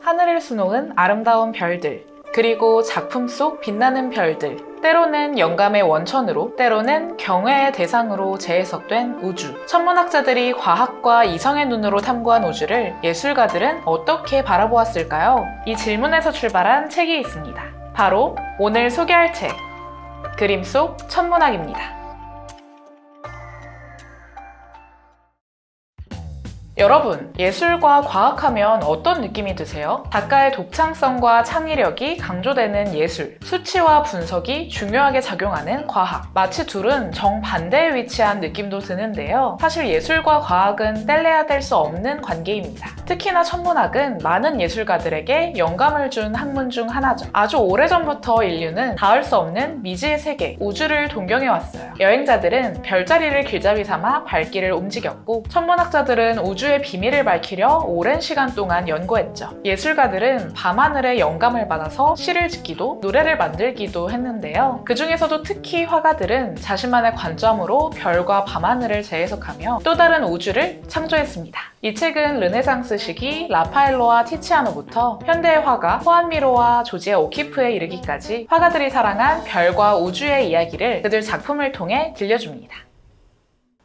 하늘을 수놓은 아름다운 별들, 그리고 작품 속 빛나는 별들, 때로는 영감의 원천으로, 때로는 경외의 대상으로 재해석된 우주. 천문학자들이 과학과 이성의 눈으로 탐구한 우주를 예술가들은 어떻게 바라보았을까요? 이 질문에서 출발한 책이 있습니다. 바로 오늘 소개할 책, 그림 속 천문학입니다. 여러분, 예술과 과학하면 어떤 느낌이 드세요? 작가의 독창성과 창의력이 강조되는 예술, 수치와 분석이 중요하게 작용하는 과학. 마치 둘은 정반대에 위치한 느낌도 드는데요. 사실 예술과 과학은 뗄래야 뗄 수 없는 관계입니다. 특히나 천문학은 많은 예술가들에게 영감을 준 학문 중 하나죠. 아주 오래전부터 인류는 닿을 수 없는 미지의 세계, 우주를 동경해왔어요. 여행자들은 별자리를 길잡이 삼아 발길을 움직였고, 천문학자들은 우주의 비밀을 밝히려 오랜 시간 동안 연구했죠. 예술가들은 밤하늘의 영감을 받아서 시를 짓기도 노래를 만들기도 했는데요. 그 중에서도 특히 화가들은 자신만의 관점으로 별과 밤하늘을 재해석하며 또 다른 우주를 창조했습니다. 이 책은 르네상스 시기 라파엘로와 티치아노부터 현대의 화가 호안미로와 조지아 오키프에 이르기까지 화가들이 사랑한 별과 우주의 이야기를 그들 작품을 통해 들려줍니다.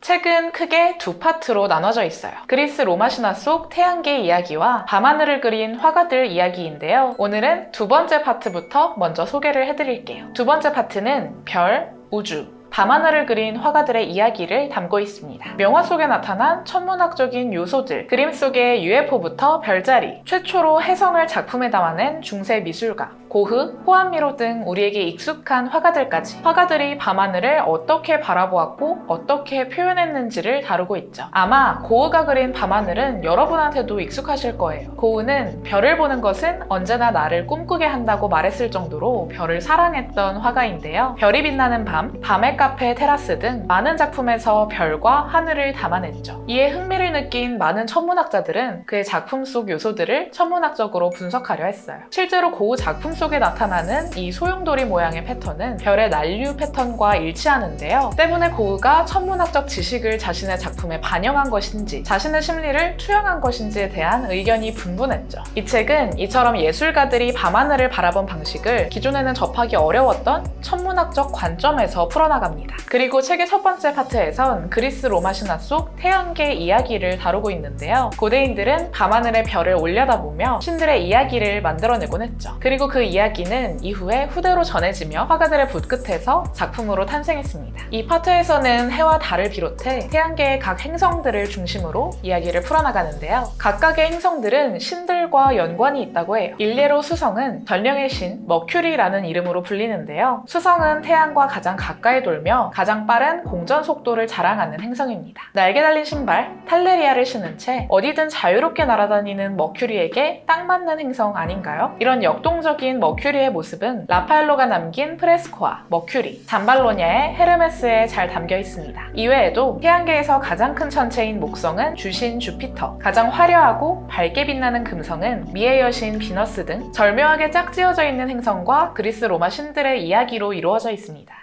책은 크게 두 파트로 나눠져 있어요. 그리스 로마 신화 속 태양계 이야기와 밤하늘을 그린 화가들 이야기인데요. 오늘은 두 번째 파트부터 먼저 소개를 해드릴게요. 두 번째 파트는 별, 우주, 밤 하늘을 그린 화가들의 이야기를 담고 있습니다. 명화 속에 나타난 천문학적인 요소들, 그림 속의 UFO부터 별자리, 최초로 해성을 작품에 담아낸 중세 미술가, 고흐, 호안미로 등 우리에게 익숙한 화가들까지 화가들이 밤하늘을 어떻게 바라보았고 어떻게 표현했는지를 다루고 있죠. 아마 고흐가 그린 밤하늘은 여러분한테도 익숙하실 거예요. 고흐는 별을 보는 것은 언제나 나를 꿈꾸게 한다고 말했을 정도로 별을 사랑했던 화가인데요. 별이 빛나는 밤, 밤의 카페, 테라스 등 많은 작품에서 별과 하늘을 담아냈죠. 이에 흥미를 느낀 많은 천문학자들은 그의 작품 속 요소들을 천문학적으로 분석하려 했어요. 실제로 고흐 작품 속에 나타나는 이 소용돌이 모양의 패턴은 별의 난류 패턴과 일치하는데요. 때문에 고흐가 천문학적 지식을 자신의 작품에 반영한 것인지 자신의 심리를 투영한 것인지에 대한 의견이 분분했죠. 이 책은 이처럼 예술가들이 밤하늘을 바라본 방식을 기존에는 접하기 어려웠던 천문학적 관점에서 풀어나갑니다. 그리고 책의 첫 번째 파트에선 그리스 로마 신화 속 태양계 이야기를 다루고 있는데요. 고대인들은 밤하늘의 별을 올려다보며 신들의 이야기를 만들어내곤 했죠. 그리고 그 이야기는 이후에 후대로 전해지며 화가들의 붓끝에서 작품으로 탄생했습니다. 이 파트에서는 해와 달을 비롯해 태양계의 각 행성들을 중심으로 이야기를 풀어나가는데요. 각각의 행성들은 신들과 연관이 있다고 해요. 일례로 수성은 전령의 신 머큐리라는 이름으로 불리는데요. 수성은 태양과 가장 가까이 돌며 가장 빠른 공전 속도를 자랑하는 행성입니다. 날개 달린 신발 탈레리아를 신은 채 어디든 자유롭게 날아다니는 머큐리에게 딱 맞는 행성 아닌가요? 이런 역동적인 머큐리의 모습은 라파엘로가 남긴 프레스코와 머큐리, 잠발로냐의 헤르메스에 잘 담겨 있습니다. 이외에도 태양계에서 가장 큰 천체인 목성은 주신 주피터, 가장 화려하고 밝게 빛나는 금성은 미의 여신 비너스 등 절묘하게 짝지어져 있는 행성과 그리스 로마 신들의 이야기로 이루어져 있습니다.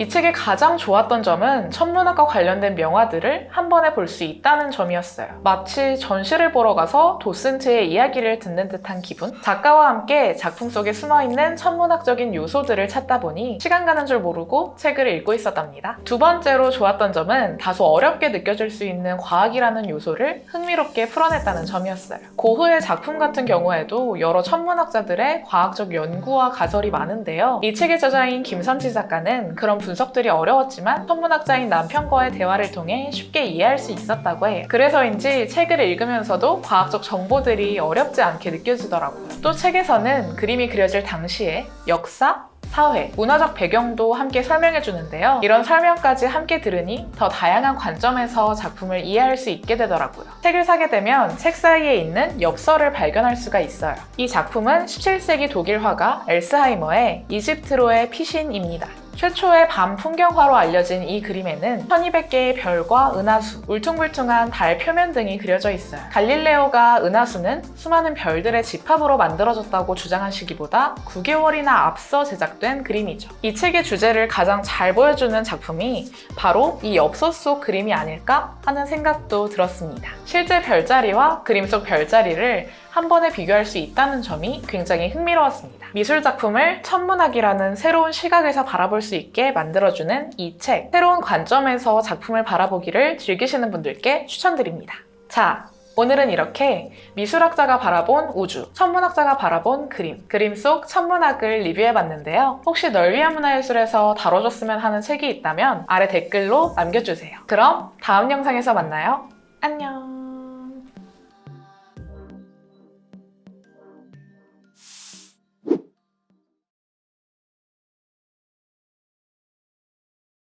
이 책의 가장 좋았던 점은 천문학과 관련된 명화들을 한 번에 볼 수 있다는 점이었어요. 마치 전시를 보러 가서 도슨트의 이야기를 듣는 듯한 기분? 작가와 함께 작품 속에 숨어있는 천문학적인 요소들을 찾다 보니 시간 가는 줄 모르고 책을 읽고 있었답니다. 두 번째로 좋았던 점은 다소 어렵게 느껴질 수 있는 과학이라는 요소를 흥미롭게 풀어냈다는 점이었어요. 고흐의 작품 같은 경우에도 여러 천문학자들의 과학적 연구와 가설이 많은데요. 이 책의 저자인 김선지 작가는 그런 분석들이 어려웠지만 천문학자인 남편과의 대화를 통해 쉽게 이해할 수 있었다고 해요. 그래서인지 책을 읽으면서도 과학적 정보들이 어렵지 않게 느껴지더라고요. 또 책에서는 그림이 그려질 당시에 역사, 사회, 문화적 배경도 함께 설명해 주는데요. 이런 설명까지 함께 들으니 더 다양한 관점에서 작품을 이해할 수 있게 되더라고요. 책을 사게 되면 책 사이에 있는 엽서를 발견할 수가 있어요. 이 작품은 17세기 독일 화가 엘스하이머의 이집트로의 피신입니다. 최초의 밤 풍경화로 알려진 이 그림에는 1200개의 별과 은하수, 울퉁불퉁한 달 표면 등이 그려져 있어요. 갈릴레오가 은하수는 수많은 별들의 집합으로 만들어졌다고 주장한 시기보다 9개월이나 앞서 제작된 그림이죠. 이 책의 주제를 가장 잘 보여주는 작품이 바로 이 엽서 속 그림이 아닐까 하는 생각도 들었습니다. 실제 별자리와 그림 속 별자리를 한 번에 비교할 수 있다는 점이 굉장히 흥미로웠습니다. 미술 작품을 천문학이라는 새로운 시각에서 바라볼 수 있게 만들어주는 이 책, 새로운 관점에서 작품을 바라보기를 즐기시는 분들께 추천드립니다. 자, 오늘은 이렇게 미술학자가 바라본 우주, 천문학자가 바라본 그림, 그림 속 천문학을 리뷰해봤는데요. 혹시 널 위한 문화예술에서 다뤄줬으면 하는 책이 있다면 아래 댓글로 남겨주세요. 그럼 다음 영상에서 만나요. 안녕.